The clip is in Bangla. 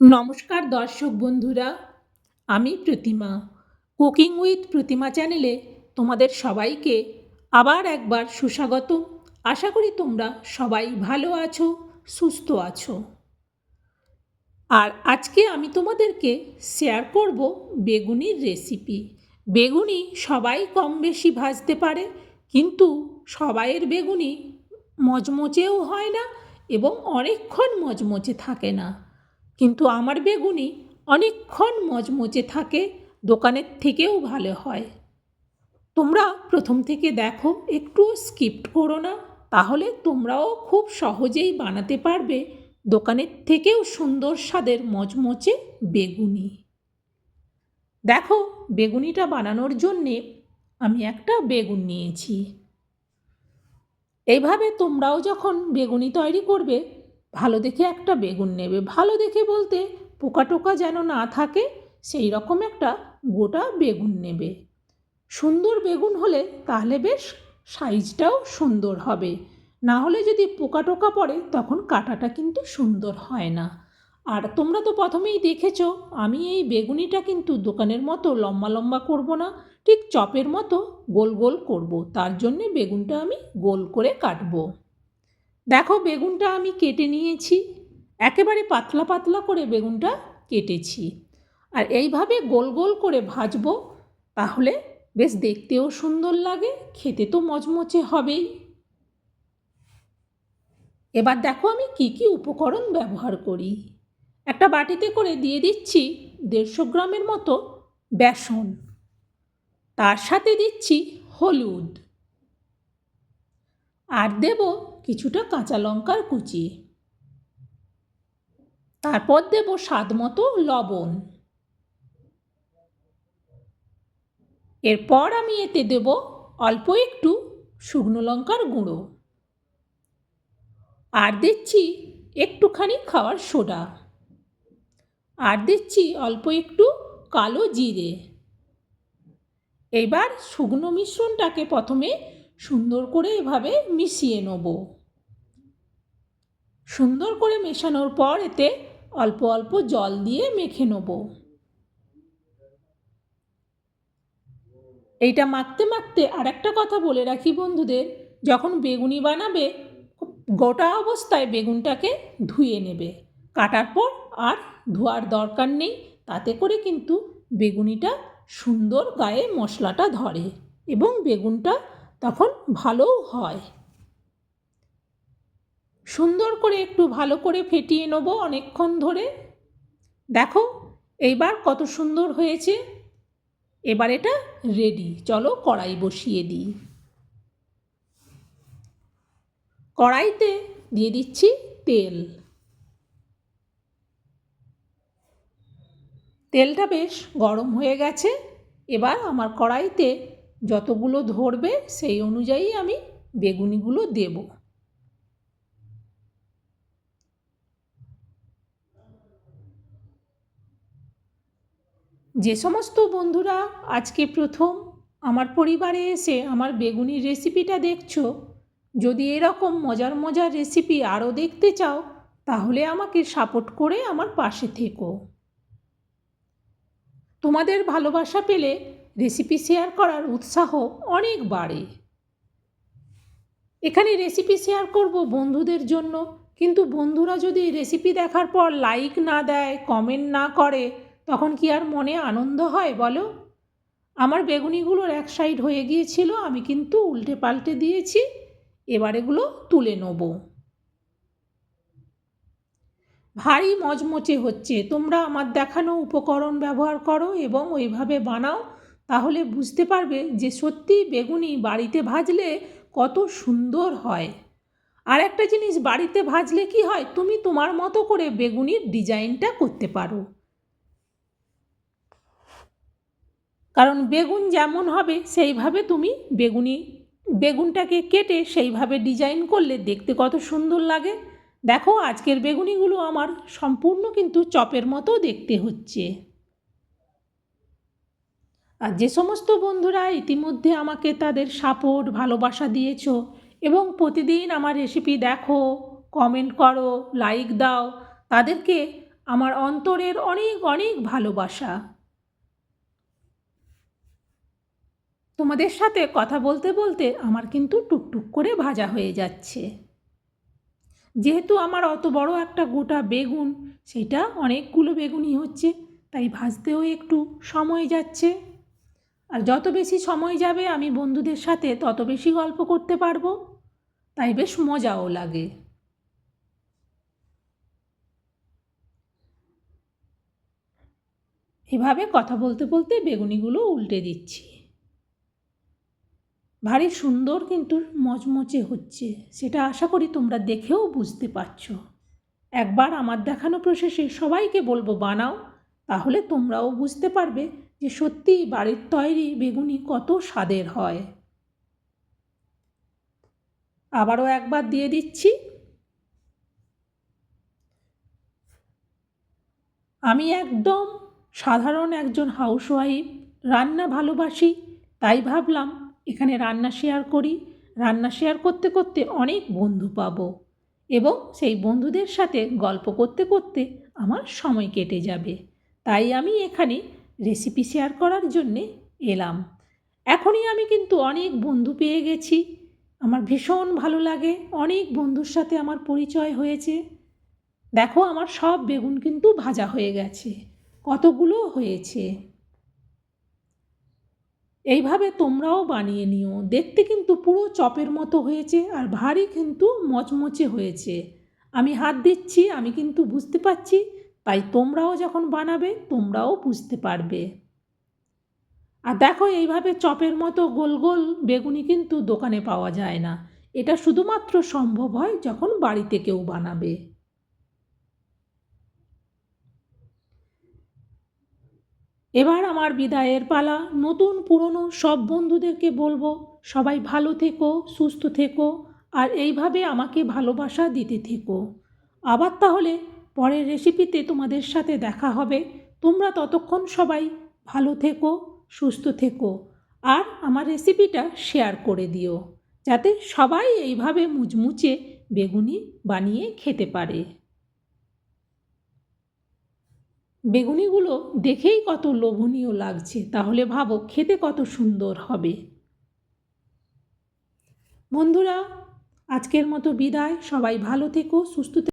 নমস্কার দর্শক বন্ধুরা, আমি প্রতিমা। কুকিং উইথ প্রতিমা চ্যানেলে তোমাদের সবাইকে আবার একবার সুস্বাগত। আশা করি তোমরা সবাই ভালো আছো, সুস্থ আছো। আর আজকে আমি তোমাদেরকে শেয়ার করব বেগুনির রেসিপি বেগুনি সবাই কম বেশি ভাজতে পারে, কিন্তু সবাইয়ের বেগুনি মচমচেও হয় না এবং অনেকক্ষণ মজমচে থাকে না। কিন্তু আমার বেগুনি অনেকক্ষণ মচমচে থাকে, দোকানের থেকেও ভালো হয়। তোমরা প্রথম থেকে দেখো, একটু স্কিপ্ট করো না, তাহলে তোমরাও খুব সহজেই বানাতে পারবে দোকানের থেকেও সুন্দর স্বাদের মচমচে বেগুনি। দেখো, বেগুনিটা বানানোর জন্যে আমি একটা বেগুন নিয়েছি। এইভাবে তোমরাও যখন বেগুনি তৈরি করবে ভালো দেখে একটা বেগুন নেবে। ভালো দেখে বলতে পোকা টোকা যেন না থাকে, সেই রকম একটা গোটা বেগুন নেবে। সুন্দর বেগুন হলে তাহলে বেশ সাইজটাও সুন্দর হবে। না হলে যদি পোকা টোকা পড়ে, তখন কাটাটা কিন্তু সুন্দর হয় না। আর তোমরা তো প্রথমেই দেখেছ, আমি এই বেগুনিটা কিন্তু দোকানের মতো লম্বা লম্বা করব না, ঠিক চপের মতো গোল গোল করব। তার জন্যে বেগুনটা আমি গোল করে কাটবো। দেখো বেগুনটা আমি কেটে নিয়েছি, একেবারে পাতলা পাতলা করে বেগুনটা কেটেছি। আর এইভাবে গোল গোল করে ভাজবো, তাহলে বেশ দেখতেও সুন্দর লাগে, খেতে তো মচমচে হবেই। এবার দেখো আমি কি কি উপকরণ ব্যবহার করি। একটা বাটিতে করে দিয়ে দিচ্ছি দেড়শো গ্রামের মতো বেসন। তার সাথে দিচ্ছি হলুদ। আর দেব কিছুটা কাঁচা লঙ্কার কুচি। তারপর দেব স্বাদ মতো লবণ। এরপর আমি এতে দেব অল্প একটু শুকনো লঙ্কার গুঁড়ো। আর দিচ্ছি একটুখানি খাওয়ার সোডা। আর দিচ্ছি অল্প একটু কালো জিরে। এবার শুকনো মিশ্রণটাকে প্রথমে সুন্দর করে এভাবে মিশিয়ে নেব। সুন্দর করে মেশানোর পর এতে অল্প অল্প জল দিয়ে মেখে নেব। এইটা মাখতে মাখতে আর একটা কথা বলে রাখি বন্ধুদের, যখন বেগুনি বানাবে গোটা অবস্থায় বেগুনটাকে ধুয়ে নেবে। কাটার পর আর ধোয়ার দরকার নেই, তাতে করে কিন্তু বেগুনিটা সুন্দর গায়ে মশলাটা ধরে এবং বেগুনটা তখন ভালোও হয়। সুন্দর করে একটু ভালো করে ফেটিয়ে নেব অনেকক্ষণ ধরে। দেখো, এইবার কত সুন্দর হয়েছে। এবার এটা রেডি চলো কড়াই বসিয়ে দিই। কড়াইতে দিয়ে দিচ্ছি তেল। তেলটা বেশ গরম হয়ে গেছে। এবার আমার কড়াইতে যতগুলো ধরবে সেই অনুযায়ী আমি বেগুনিগুলো দেব। যে সমস্ত বন্ধুরা আজকে প্রথম আমার পরিবারে এসে আমার বেগুনির রেসিপিটা দেখছ, যদি এরকম মজার মজার রেসিপি আরও দেখতে চাও, তাহলে আমাকে সাপোর্ট করে আমার পাশে থেকো। তোমাদের ভালোবাসা পেলে রেসিপি শেয়ার করার উৎসাহ অনেক বাড়ে। এখানে রেসিপি শেয়ার করব বন্ধুদের জন্য, কিন্তু বন্ধুরা যদি রেসিপি দেখার পর লাইক না দেয় কমেন্ট না করে তখন কি আর মনে আনন্দ হয় বলো? আমার বেগুনিগুলোর এক সাইড হয়ে গিয়েছিল, আমি কিন্তু উল্টে পাল্টে দিয়েছি, এবার এগুলো তুলে নেব। ভারী মচমচে হচ্ছে, তোমরা আমার দেখানো উপকরণ ব্যবহার করো এবং ওইভাবে বানাও, তাহলে বুঝতে পারবে যে সত্যি বেগুনি বাড়িতে ভাজলে কত সুন্দর হয়। আর একটা জিনিস বাড়িতে ভাজলে কি হয়, তুমি তোমার মতো করে বেগুনির ডিজাইনটা করতে পারো। কারণ বেগুন যেমন হবে, সেইভাবে তুমি বেগুনি, বেগুনটাকে কেটে সেইভাবে ডিজাইন করলে দেখতে কত সুন্দর লাগে। দেখো, আজকের বেগুনিগুলো আমার সম্পূর্ণ কিন্তু চপের মতো দেখতে হচ্ছে। আর যে সমস্ত বন্ধুরা ইতিমধ্যে আমাকে তাদের সাপোর্ট ভালোবাসা দিয়েছ এবং প্রতিদিন আমার রেসিপি দেখো কমেন্ট করো লাইক দাও, তাদেরকে আমার অন্তরের অনেক অনেক ভালোবাসা। তোমাদের সাথে কথা বলতে বলতে আমার কিন্তু টুকটুক করে ভাজা হয়ে যাচ্ছে। যেহেতু আমার অত বড় একটা গোটা বেগুন, সেটা অনেকগুলো বেগুনই হচ্ছে, তাই ভাজতেও একটু সময় যাচ্ছে। আর যত বেশি সময় যাবে আমি বন্ধুদের সাথে তত বেশি গল্প করতে পারব, তাই বেশ মজাও লাগে। এভাবে কথা বলতে বলতে বেগুনিগুলো উল্টে দিচ্ছি। ভারী সুন্দর কিন্তু মচমচে হচ্ছে। সেটা আশা করি তোমরা দেখেও বুঝতে পারছ। একবার আমার দেখানো প্রসেসে সবাইকে বলব বানাও, তাহলে তোমরাও বুঝতে পারবে যে সত্যিই বাড়ির তৈরি বেগুনি কত স্বাদের হয়। আবারও একবার দিয়ে দিচ্ছি। আমি একদম সাধারণ একজন হাউসওয়াইফ, রান্না ভালোবাসি, তাই ভাবলাম এখানে রান্না শেয়ার করি। রান্না শেয়ার করতে করতে অনেক বন্ধু পাবো এবং সেই বন্ধুদের সাথে গল্প করতে করতে আমার সময় কেটে যাবে। তাই আমি এখানে রেসিপি শেয়ার করার জন্যে এলাম। এখনই আমি কিন্তু অনেক বন্ধু পেয়ে গেছি। আমার ভীষণ ভালো লাগে। অনেক বন্ধুর সাথে আমার পরিচয় হয়েছে। দেখো আমার সব বেগুন কিন্তু ভাজা হয়ে গেছে। কতগুলো হয়েছে? এইভাবে তোমরাও বানিয়ে নিও। দেখতে কিন্তু পুরো চপের মতো হয়েছে আর ভারী কিন্তু মচমচে হয়েছে। আমি হাত দিচ্ছি, আমি কিন্তু বুঝতে পারছি, তাই তোমরাও যখন বানাবে, তোমরাও বুঝতে পারবে। আর দেখো এইভাবে চপের মতো গোল গোল বেগুনি কিন্তু দোকানে পাওয়া যায় না। এটা শুধুমাত্র সম্ভব হয় যখন বাড়িতে কেউ বানাবে। এবার আমার বিদায়ের পালা। নতুন, পুরনো সব বন্ধুদেরকে বলব, সবাই ভালো থেকো, সুস্থ থেকো, আর এইভাবে আমাকে ভালোবাসা দিতে থেকো। আবার তাহলে পরের রেসিপিতে তোমাদের সাথে দেখা হবে। তোমরা ততক্ষণ সবাই ভালো থেকো, সুস্থ থেকো, আর আমার রেসিপিটা শেয়ার করে দিও, যাতে সবাই এইভাবে মুচমুচে বেগুনি বানিয়ে খেতে পারে। বেগুনিগুলো দেখেই কত লোভনীয় লাগছে, তাহলে ভাবো খেতে কত সুন্দর হবে। বন্ধুরা, আজকের মতো বিদায়, সবাই ভালো থেকো, সুস্থ